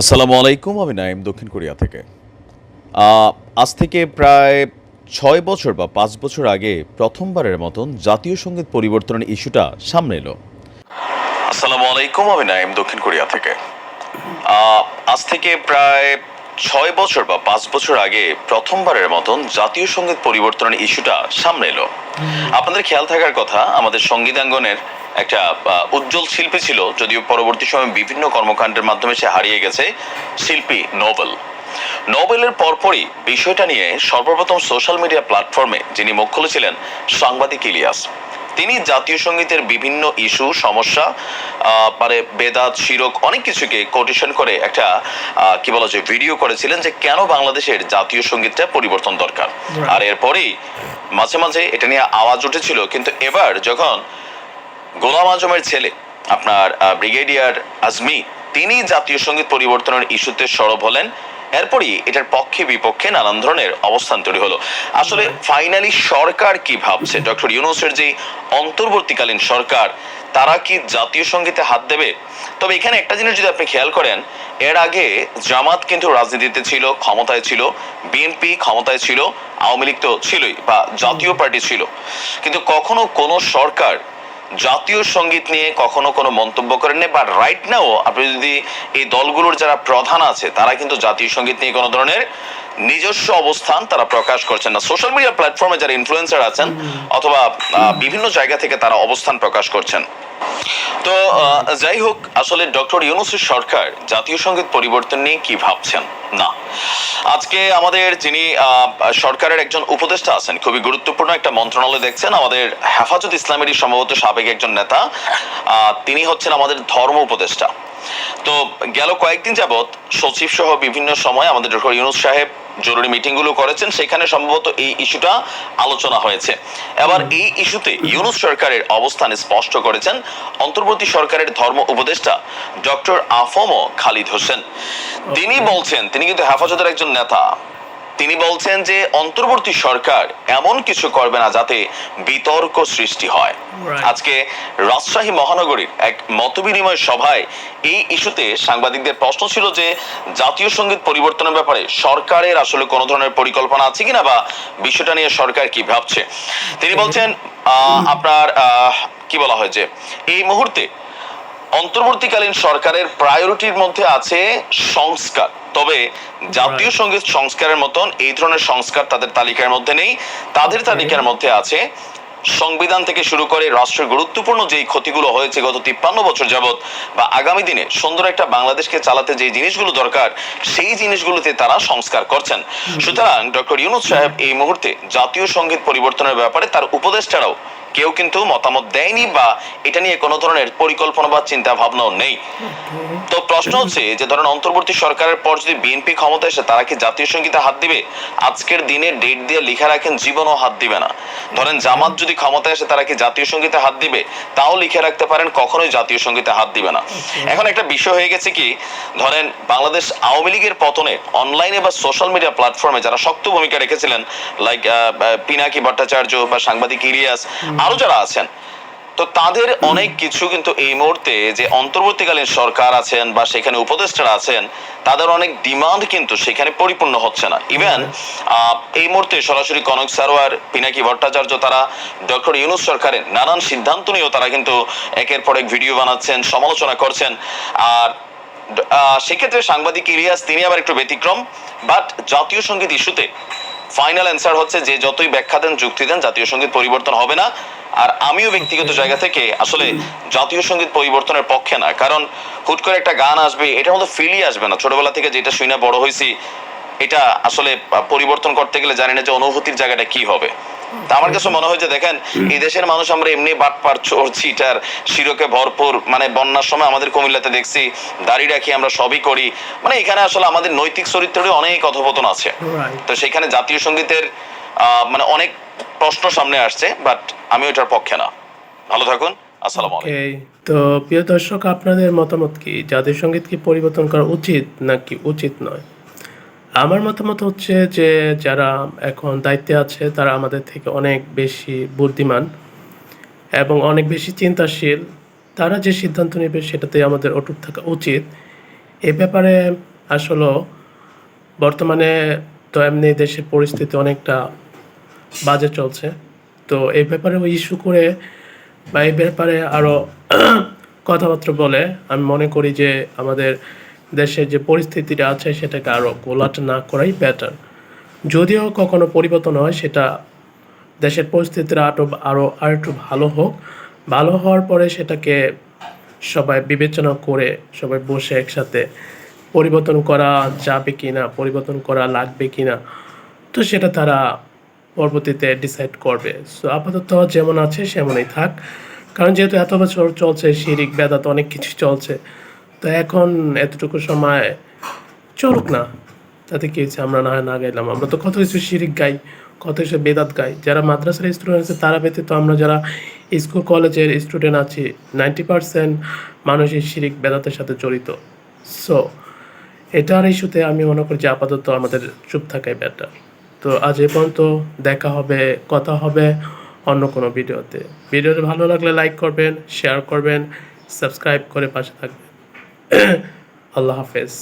আসসালামু আলাইকুম, আমি নাইম দক্ষিণ কোরিয়া থেকে। আজ থেকে প্রায় ছয় বছর বা পাঁচ বছর আগে প্রথমবারের মতন জাতীয় সংগীত পরিবর্তনের ইস্যুটা সামনে এলো। আসসালামু আলাইকুম, আমি নাইম দক্ষিণ কোরিয়া থেকে। আজ থেকে প্রায় ছয় বছর বা পাঁচ বছর আগে প্রথমবারের মতন জাতীয় সংগীত পরিবর্তনের ইস্যুটা সামনে এলো। আপনাদের খেয়াল থাকার কথা, আমাদের সঙ্গীতাঙ্গনের একটা উজ্জ্বল শিল্পী ছিল যদিও পরবর্তী সময়ে বিভিন্ন কর্মকাণ্ডের মাধ্যমে সে হারিয়ে গেছে শিল্পী নোবেল। নোবেলের পরপরই বিষয়টা নিয়ে সর্বপ্রথম সোশ্যাল মিডিয়া প্ল্যাটফর্মে যিনি মুখ খুলেছিলেন সাংবাদিক ইলিয়াস। তিনি জাতীয় সঙ্গীতের বিভিন্ন ইস্যু সমস্যা মানে বেদাত শিরক অনেক কিছুকে কোটেশন করে একটা কি বলা যায় ভিডিও করেছিলেন যে কেন বাংলাদেশের জাতীয় সঙ্গীতটা পরিবর্তন দরকার। আর এরপরেই মাঝে মাঝে এটা নিয়ে আওয়াজ উঠেছিল কিন্তু এবার যখন গোলাম আজমের ছেলে, আপনার ব্রিগেডিয়ার আজমি, তিনি জাতীয় সংগীত পরিবর্তনের ইস্যুতে সরব হলেন। এরপরই এটার পক্ষে বিপক্ষে নানান ধরনের অবস্থান তৈরি হলো। আসলে ফাইনালি সরকার কি ভাবছে? ডক্টর ইউনুসের যে অন্তর্বর্তীকালীন সরকার, তারা কি জাতীয় সঙ্গীতে হাত দেবে? তবে এখানে একটা জিনিস যদি আপনি খেয়াল করেন, এর আগে জামাত কিন্তু রাজনীতিতে ছিল, ক্ষমতায় ছিল, বিএনপি ক্ষমতায় ছিল, আওয়ামী লীগ তো ছিলই, বা জাতীয় পার্টি ছিল। কিন্তু কখনো কোনো সরকার জাতীয় সংগীত নিয়ে কখনো কোনো মন্তব্য করেননি বা রাইট নাও আপনি যদি এই দলগুলোর যারা প্রধান আছে তারা কিন্তু জাতীয় সংগীত নিয়ে কোনো ধরনের নিজস্ব অবস্থান তারা প্রকাশ করছেন না। সোশ্যাল মিডিয়া প্ল্যাটফর্মে যারা ইনফ্লুয়েন্সার আছেন অথবা বিভিন্ন জায়গা থেকে তারা অবস্থান প্রকাশ করছেন। তো যাই হোক, আসলে ডক্টর ইউনুসের সরকার জাতীয় সংগীত পরিবর্তন নিয়ে কি ভাবছেন? না। আজকে আমাদের যিনি সরকারের একজন উপদেষ্টা আছেন, খুবই গুরুত্বপূর্ণ একটা মন্ত্রণালয় দেখছেন, আমাদের হেফাজত ইসলামেরই সম্ভবত সাবেক একজন নেতা তিনি হচ্ছেন আমাদের ধর্ম উপদেষ্টা। তো গেল কয়েকদিন যাবৎ সচিব সহ বিভিন্ন সময় আমাদের ডক্টর ইউনুস সাহেব জরুরি মিটিংগুলো করেছেন, সেখানে সম্ভবত এই ইস্যুটা আলোচনা হয়েছে। এবার এই ইস্যুতে ইউনুস সরকারের অবস্থান স্পষ্ট করেছেন অন্তর্বর্তী সরকারের ধর্ম উপদেষ্টা ডক্টর আফম খালিদ হোসেন। তিনি বলছেন, তিনি কিন্তু হেফাজতের একজন নেতা। তিনি বলছেন যে অন্তর্বর্তী সরকার এমন কিছু করবে না যাতে বিতর্ক সৃষ্টি হয়। আজকে রাজশাহী মহানগরীর এক মতবিনিময় সভায় এই ইস্যুতে সাংবাদিকদের প্রশ্ন ছিল যে জাতীয় সংগীত পরিবর্তনের ব্যাপারে সরকারের আসলে কোনো ধরনের পরিকল্পনা আছে কিনা বা বিষয়টা নিয়ে সরকার কি ভাবছে? তিনি বলছেন আহ, আপনার আহ, কি বলা হয় যে এই মুহূর্তে অন্তর্বর্তীকালীন সরকারের প্রায়োরিটির মধ্যে আছে সংস্কার। তবে জাতীয় সংগীত সংস্কারের মতন এই ধরনের সংস্কার তাদের তালিকার মধ্যে নেই। তাদের তালিকার মধ্যে আছে সংবিধান থেকে শুরু করে রাষ্ট্রের গুরুত্বপূর্ণ যেই ক্ষতিগুলো হয়েছে গত তিপ্পান্ন বছর যাবৎ বা আগামী দিনে সুন্দর একটা বাংলাদেশকে চালাতে যে জিনিসগুলো দরকার সেই জিনিসগুলোতে তারা সংস্কার করছেন। সুতরাং ডক্টর ইউনুস সাহেব এই মুহূর্তে জাতীয় সংগীত পরিবর্তনের ব্যাপারে তার উপদেষ্টারাও কেউ কিন্তু মতামত দেয়নি বা এটা নিয়ে কোনো ধরনের পরিকল্পনা বা চিন্তা ভাবনাও নেই তো প্রশ্ন হচ্ছে যে ধরেন অন্তর্বর্তী সরকারের পর যদি বিএনপি ক্ষমতা এসে তারা কি জাতীয় সঙ্গীতে হাত দিবে? আজকের দিনে ডেট দিয়ে লিখে রাখেন জীবনও হাত দিবে না। ধরেন জামাত যদি ক্ষমতা এসে তারা কি জাতীয় সঙ্গীতে হাত দিবে? তাও লিখে রাখতে পারেন কখনোই জাতীয় সঙ্গীতে হাত দিবে না। এখন একটা বিষয় হয়ে গেছে কি ধরেন বাংলাদেশ আওয়ামী লীগের পতনে অনলাইনে বা সোশ্যাল মিডিয়া প্ল্যাটফর্মে যারা শক্ত ভূমিকা রেখেছিলেন লাইক পিনাকি ভট্টাচার্য বা সাংবাদিক ইলিয়াস আরও যারা আছেন, তো তাদের অনেক কিছু কিন্তু এই মুহূর্তে যে অন্তর্বর্তীকালীন সরকার আছেন বা সেখানে উপদেষ্টারা আছেন, তাদের অনেক ডিমান্ড কিন্তু সেখানে পরিপূর্ণ হচ্ছে না। ইভেন এই মুহূর্তে সরাসরি কনক সারোয়ার, পিনাকি ভট্টাচার্য তারা, ডক্টর ইউনুস সরকারের নানান সিদ্ধান্ত নিয়েও তারা কিন্তু একের পর এক ভিডিও বানাচ্ছেন, সমালোচনা করছেন। আর সেক্ষেত্রে সাংবাদিক ইলিয়াস, তিনি আবার একটু ব্যতিক্রম বাট জাতীয় সংগীত ইস্যুতে ফাইনাল অ্যান্সার হচ্ছে যে যতই ব্যাখ্যা দেন, যুক্তি দেন, জাতীয় সংগীত পরিবর্তন হবে না। আর আমিও ব্যক্তিগত জায়গা থেকে আসলে জাতীয় সংগীত পরিবর্তনের পক্ষে না। কারণ হুট করে একটা গান আসবে, এটা মতো ফিলই আসবে না। ছোটবেলা থেকে যেটা শুনে বড় হয়েছি, এটা আসলে পরিবর্তন করতে গেলে জানি না যে অনুভূতির জায়গাটা কি হবে। তা আমার কাছে মনে হয় যে দেখেন এই দেশের মানুষ আমরা এমনি বাটপার চোর চিটার শিরকে ভরপুর মানে বন্যার সময় আমাদের কুমিল্লাতে দেখছি দাড়ি রাখি আমরা সবই করি। মানে এখানে আসলে আমাদের নৈতিক চরিত্রের অনেক অধপতন আছে। তো সেখানে জাতীয় সঙ্গীতের মানে অনেক প্রশ্ন সামনে আসছে বাট আমি ওটার পক্ষে না। ভালো থাকুন আসসালামু আলাইকুম। তো প্রিয় দর্শক আপনাদের মতামত কি? জাতীয় সংগীত কি পরিবর্তন করা উচিত নাকি উচিত নয়? আমার মতামত হচ্ছে যে যারা এখন দায়িত্বে আছে, তারা আমাদের থেকে অনেক বেশি বুদ্ধিমান এবং অনেক বেশি চিন্তাশীল। তারা যে সিদ্ধান্ত নেবে সেটাতে আমাদের অটুট থাকা উচিত। এ ব্যাপারে আসলে বর্তমানে তো এমনি দেশের পরিস্থিতি অনেকটা বাজে চলছে। তো এই ব্যাপারে ওই ইস্যু করে বা এই ব্যাপারে আরও কথাবার্তা বলে আমি মনে করি যে আমাদের দেশের যে পরিস্থিতিটা আছে সেটাকে আরও গোলাট না করাই বেটার যদিও কখনো পরিবর্তন হয়, সেটা দেশের পরিস্থিতিটা আরও আরও আর একটু ভালো হোক। ভালো হওয়ার পরে সেটাকে সবাই বিবেচনা করে সবাই বসে একসাথে পরিবর্তন করা যাবে কি না পরিবর্তন করা লাগবে কি না তো সেটা তারা পরবর্তীতে ডিসাইড করবে। সো আপাতত যেমন আছে, সেমনই থাক। কারণ যেহেতু এত বছর চলছে, শিরিক, বেদাত, অনেক কিছু চলছে তো এখন এতটুকু সময় চলুক না। তাতে কি হয়েছে? আমরা না হয় না গাইলাম। আমরা তো কত কিছু শিরিক গাই, কত কিছু বেদাত গাই। যারা মাদ্রাসার স্টুডেন্ট আছে, তারা ব্যতীত আমরা যারা স্কুল কলেজের স্টুডেন্ট আছি নাইনটি পার্সেন্ট মানুষই শিরিক, বেদাতের সাথে জড়িত। সো এটার ইস্যুতে আমি মনে করি যে আপাতত আমাদের চুপ থাকাই বেটার তো আজ এ পর্যন্ত দেখা হবে, কথা হবে অন্য কোনো ভিডিওতে ভিডিওটা ভালো লাগলে লাইক করবেন শেয়ার করবেন সাবস্ক্রাইব করে পাশে থাকবেন। আল্লাহ হাফেজ